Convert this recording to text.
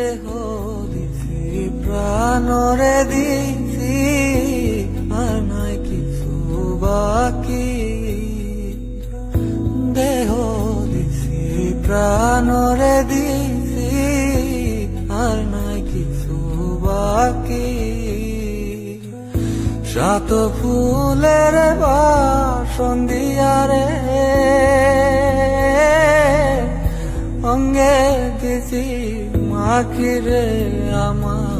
দেহ দিছি, প্রাণরে দিছি, আর নাই কিছু বাকি। দেহ দিছি, প্রাণরে দিছি, আর নাই কিছু বাকি। সাত ফুলের বাসন অঙ্গে দিছি মাখিরে আমার